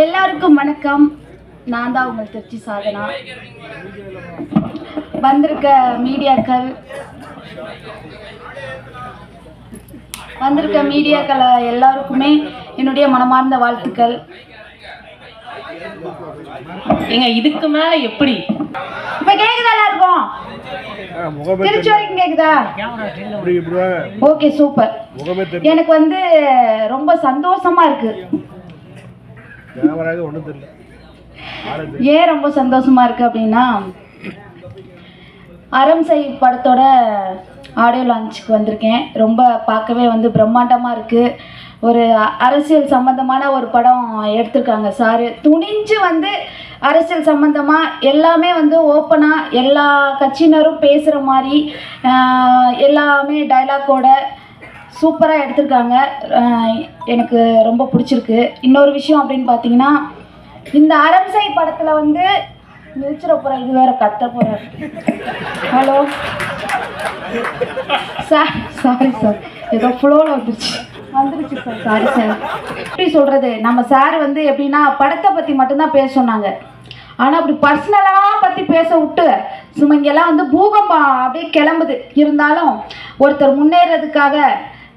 எல்லாருக்கும் வணக்கம். நான் தான் உங்கள் திருச்சி சாதனா. வந்திருக்க மீடியாக்கள் வந்திருக்க மீடியாக்கள் எல்லாருக்குமே என்னுடைய மனமார்ந்த வாழ்த்துக்கள். ஏங்க இதுக்கு மேல எப்படி? இப்போ கேக்குதா எல்லாருக்கும்? திருச்சி வரைக்கும் கேக்குதா? Okay super. எனக்கு வந்து ரொம்ப சந்தோஷமா இருக்கு. கேமராவே ஒன்றும் தெரியல. ஏன் ரொம்ப சந்தோஷமா இருக்கு அப்படின்னா அறம் செய் படத்தோட ஆடியோ லான்ச்சுக்கு வந்திருக்கேன். ரொம்ப பார்க்கவே வந்து பிரம்மாண்டமாக இருக்குது ஒரு அரசியல் சம்மந்தமான ஒரு படம் எடுத்திருக்காங்க சாரு. துணிஞ்சு வந்து அரசியல் சம்மந்தமாக எல்லாமே வந்து ஓப்பனாக எல்லா கட்சியினரும் பேசுகிற மாதிரி எல்லாமே டைலாக்கோட சூப்பராக எடுத்திருக்காங்க. எனக்கு ரொம்ப பிடிச்சிருக்கு. இன்னொரு விஷயம் அப்படின்னு பார்த்தீங்கன்னா இந்த அரண்சை படத்தில் வந்து நிறுத்திட போகிற இது வேற கத்த போகிற ஹலோ சார் சாரி சார் ஏதோ ஃப்ளோவில் வந்துருச்சு. வந்துருச்சு சார் சாரி சார் எப்படி சொல்கிறது நம்ம சார் வந்து எப்படின்னா படத்தை பற்றி மட்டும்தான் பேச சொன்னாங்க. ஆனால் அப்படி பர்சனலாக பற்றி பேச விட்டு சும்மா இங்கெல்லாம் வந்து பூகம்பம் அப்படியே கிளம்புது. இருந்தாலும் ஒருத்தர் முன்னேறதுக்காக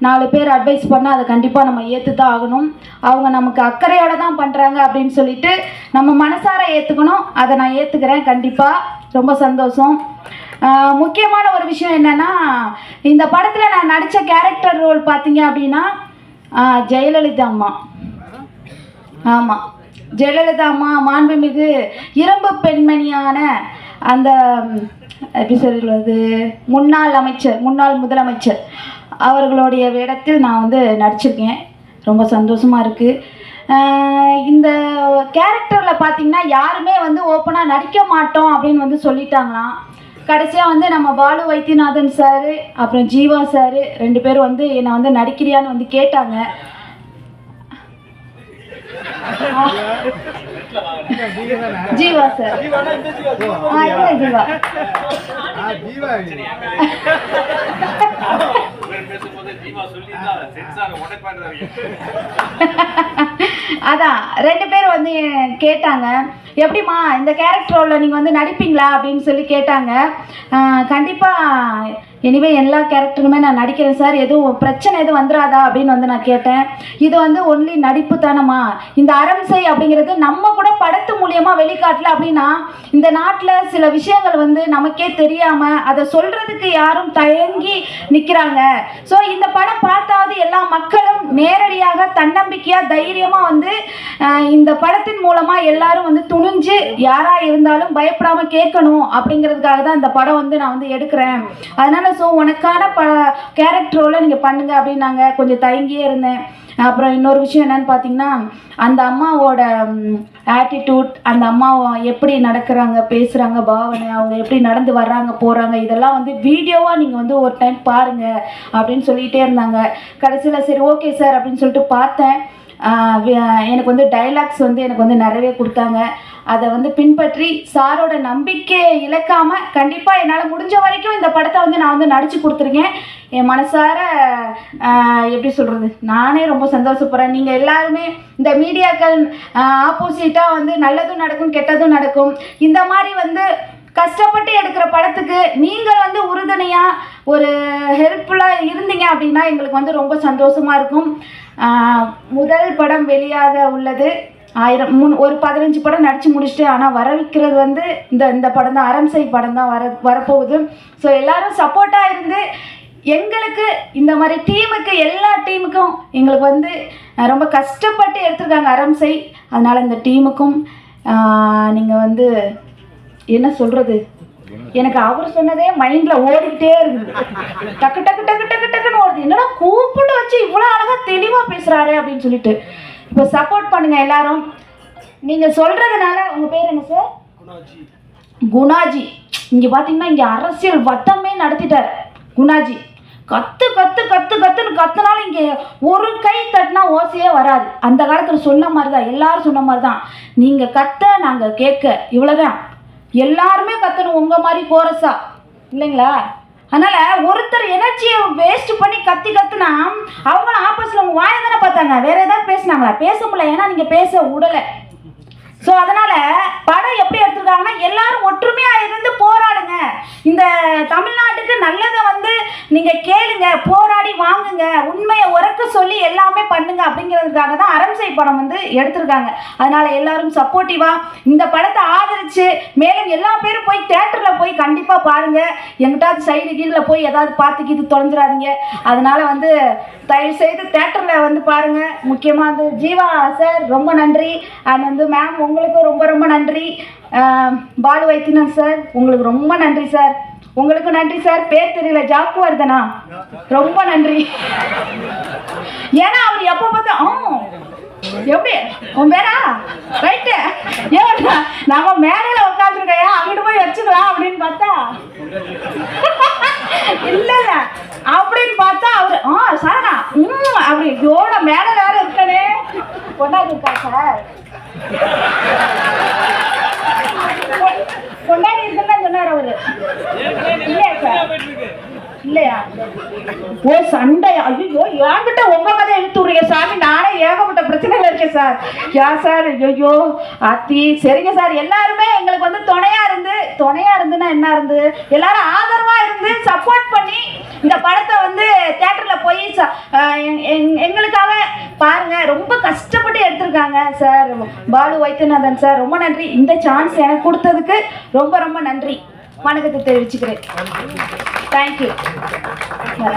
நாலு பேர் அட்வைஸ் பண்ணால் அதை கண்டிப்பாக நம்ம ஏற்று தான் ஆகணும். அவங்க நமக்கு அக்கறையோட தான் பண்ணுறாங்க அப்படின்னு சொல்லிட்டு நம்ம மனசார ஏற்றுக்கணும் அதை நான் ஏற்றுக்கிறேன் கண்டிப்பாக ரொம்ப சந்தோஷம். முக்கியமான ஒரு விஷயம் என்னென்னா இந்த படத்தில் நான் நடித்த கேரக்டர் ரோல் பார்த்தீங்க அப்படின்னா ஜெயலலிதா அம்மா. ஆமாம் ஜெயலலிதா அம்மா மாண்புமிகு இரும்பு பெண்மணியான அந்த எப்படி சொல்கிறது முன்னாள் அமைச்சர் முன்னாள் முதலமைச்சர். அவர்களுடைய வேடத்தில் நான் வந்து நடிச்சிருக்கேன். ரொம்ப சந்தோஷமாக இருக்குது இந்த கேரக்டரில் பார்த்தீங்கன்னா யாருமே வந்து ஓப்பனாக நடிக்க மாட்டோம் அப்படின்னு வந்து சொல்லிட்டாங்களாம். கடைசியாக வந்து நம்ம பாலு வைத்தியநாதன் சார் அப்புறம் ஜீவா சார் ரெண்டு பேரும் வந்து என்னை வந்து நடிக்கிறியான்னு வந்து கேட்டாங்க. ஜீவா சார். ஜீவா. அதான் ரெண்டு பேரும் வந்து கேட்டாங்க எப்படிம்மா இந்த கேரக்டர் ரோலில் நீங்கள் வந்து நடிப்பீங்களா? அப்படின்னு சொல்லி கேட்டாங்க. கண்டிப்பாக எனிவே எல்லா கேரக்டருமே நான் நடிக்கிறேன் சார் எதுவும் பிரச்சனை எதுவும் வந்துடாதா அப்படின்னு வந்து நான் கேட்டேன். இது வந்து ஒன்லி நடிப்பு தானம்மா. இந்த அரம்சை அப்படிங்கிறது நம்ம கூட படத்து மூலியமாக வெளிக்காட்டல அப்படின்னா இந்த நாட்டில் சில விஷயங்கள் வந்து நமக்கே தெரியாமல் அதை சொல்கிறதுக்கு யாரும் தயங்கி நிற்கிறாங்க ஸோ இந்த படம் பார்த்தாவது எல்லா மக்களும் நேரடியாக தன்னம்பிக்கையாக தைரியமாக வந்து இந்த படத்தின் மூலமாக எல்லாரும் வந்து துணிஞ்சு யாராக இருந்தாலும் பயப்படாமல் கேட்கணும் அப்படிங்கிறதுக்காக தான் இந்த படம் வந்து நான் வந்து எடுக்கிறேன். அதனால் ஸோ உனக்கான ப கேரக்டரோட நீங்கள் பண்ணுங்க அப்படின்னாங்க. கொஞ்சம் தயங்கியே இருந்தேன். அப்புறம் இன்னொரு விஷயம் என்னன்னு பார்த்தீங்கன்னா அந்த அம்மாவோட ஆட்டிடியூட் அந்த அம்மா எப்படி நடக்கிறாங்க பேசுகிறாங்க பாவனை அவங்க எப்படி நடந்து வர்றாங்க போகிறாங்க இதெல்லாம் வந்து வீடியோவாக நீங்கள் வந்து ஒரு டைம் பாருங்கள் அப்படின்னு சொல்லிகிட்டே இருந்தாங்க. கடைசியில் சரி ஓகே சார் அப்படின்னு சொல்லிட்டு பார்த்தேன். எனக்கு வந்து டைலாக்ஸ் வந்து எனக்கு வந்து நிறையவே கொடுத்தாங்க. அதை வந்து பின்பற்றி சாரோட நம்பிக்கையை இழக்காமல் கண்டிப்பாக என்னால் முடிஞ்ச வரைக்கும் இந்த படத்தை வந்து நான் வந்து நடித்து கொடுத்துருக்கேன். என் மனசார எப்படி சொல்கிறது நானே ரொம்ப சந்தோஷப்படுறேன். நீங்கள் எல்லாருமே இந்த மீடியாக்கள் ஆப்போசிட்டாக வந்து நல்லதும் நடக்கும் கெட்டதும் நடக்கும். இந்த மாதிரி வந்து கஷ்டப்பட்டு எடுக்கிற படத்துக்கு நீங்கள் வந்து உறுதுணையாக ஒரு ஹெல்ப்ஃபுல்லாக இருந்தீங்க அப்படின்னா எங்களுக்கு வந்து ரொம்ப சந்தோஷமாக இருக்கும். முதல் படம் வெளியாக உள்ளது. ஆயிரம் முன் ஒரு பதினஞ்சு படம் நடித்து முடிச்சுட்டு ஆனால் வர வைக்கிறது வந்து இந்த இந்த படம் தான் அரம்சை படம் தான் வர வரப்போகுது. ஸோ எல்லாரும் சப்போர்ட்டாக இருந்து எங்களுக்கு இந்த மாதிரி டீமுக்கு எல்லா டீமுக்கும் எங்களுக்கு வந்து ரொம்ப கஷ்டப்பட்டு எடுத்திருக்காங்க அரம்சை அதனால் இந்த டீமுக்கும் நீங்கள் வந்து என்ன சொல்கிறது எனக்கு அவர் சொன்னதே மைண்டில் ஓடிக்கிட்டே இருக்குது. டக்கு டக்கு டக்கு டக்கு டக்குன்னு ஓடுது. என்னடா கூப்பிட்டு வச்சு இவ்வளோ அழகாக தெளிவாக பேசுகிறாரு அப்படின்னு சொல்லிட்டு. இப்போ சப்போர்ட் பண்ணுங்கள் எல்லாரும். நீங்கள் சொல்கிறதுனால உங்கள் பேர் என்ன சார் குணாஜி. இங்கே பார்த்தீங்கன்னா இங்கே அரசியல் வட்டமே நடத்திட்டார். குணாஜி. கத்து கத்து கத்து கத்துன்னு கத்துனாலும் இங்கே ஒரு கை தட்டினா ஓசையே வராது. அந்த காலத்தில் சொன்ன மாதிரி தான் எல்லாரும் சொன்ன மாதிரி தான் நீங்கள் கத்த நாங்கள் கேட்க. இவ்வளோதான் எல்லாருமே கத்தணும் உங்கள் மாதிரி கோரஸா இல்லைங்களா? அதனால் ஒருத்தர் எனர்ஜியை வேஸ்ட் பண்ணி கத்தி கத்துனா அவங்களும் ஆப்போசிட்ல உங்கள் வாயை தானே பார்த்தாங்க. வேற ஏதாவது பேசுனாங்களா? பேச முடியல. ஏன்னா நீங்கள் பேச விடலை ஸோ அதனால படம் எப்படி எடுத்துருக்காங்கன்னா எல்லாரும் ஒற்றுமையா இருந்து போராடுங்க. இந்த தமிழ்நாட்டுக்கு நல்லதை வந்து நீங்க கேளுங்க போராடி வாங்குங்க. உண்மையை உறக்க சொல்லி எல்லாமே பண்ணுங்க அப்படிங்கிறதுக்காக தான் அரம்சை படம் வந்து எடுத்திருக்காங்க. அதனால எல்லாரும் சப்போர்ட்டிவா இந்த படத்தை ஆதரிச்சு மேலும் எல்லா பேரும் போய் தேட்டர்ல போய் கண்டிப்பா பாருங்க. எங்கிட்டாவது சைடு கீழே போய் ஏதாவது பார்த்து கீது தொலைஞ்சிடாதீங்க. அதனால வந்து தயவு செய்து தேட்டர்ல வந்து பாருங்க. முக்கியமா வந்து ஜீவா சார் ரொம்ப நன்றி. அண்ட் வந்து மேம் உங்களுக்கும் ரொம்ப ரொம்ப நன்றி. பாலு வைத்தியநாத் சார் உங்களுக்கு ரொம்ப நன்றி சார் உங்களுக்கு நன்றி சார் பேர் தெரியல. ஜாக்கு வருதனா ரொம்ப நன்றி. ஏன்னா அவர் எப்போ பார்த்தா ஆ எப்படி? உன் பேரா? ரைட்டு ஏன் நம்ம மேடையில உட்காந்துருக்கையா அங்கிட்டு போய் வச்சுக்கலாம் அப்படின்னு பார்த்தா? இல்லை அப்படின்னு பார்த்தா அவர் ஆ சாரா ம் அப்படி இதோட மேலே வேற இருக்கானே. கொண்டாடி இருக்கா சார் ஓ சண்டை. ஐயோ என்கிட்ட உங்க கதை எழுத்துறீங்க சாமி. நானே ஏகப்பட்ட பிரச்சனைகள் இருக்கேன் சார். யா சார்? ஐயோ அத்தி. சரிங்க சார். எல்லாருமே எங்களுக்கு வந்து துணையா இருந்து துணையா இருந்துன்னா என்ன இருந்து? எல்லாரும் ஆதரவா இருந்து சப்போர்ட் பண்ணி இந்த படத்தை வந்து தேட்டர்ல போய் ச- எங்களுக்காக பாருங்க. ரொம்ப கஷ்டப்பட்டு எடுத்திருக்காங்க சார். பாலு வைத்தியநாதன் சார் ரொம்ப நன்றி. இந்த சான்ஸ் எனக்கு கொடுத்ததுக்கு ரொம்ப ரொம்ப நன்றி. வணக்கத்தை தெரிவிச்சுக்கிறேன். Thank you.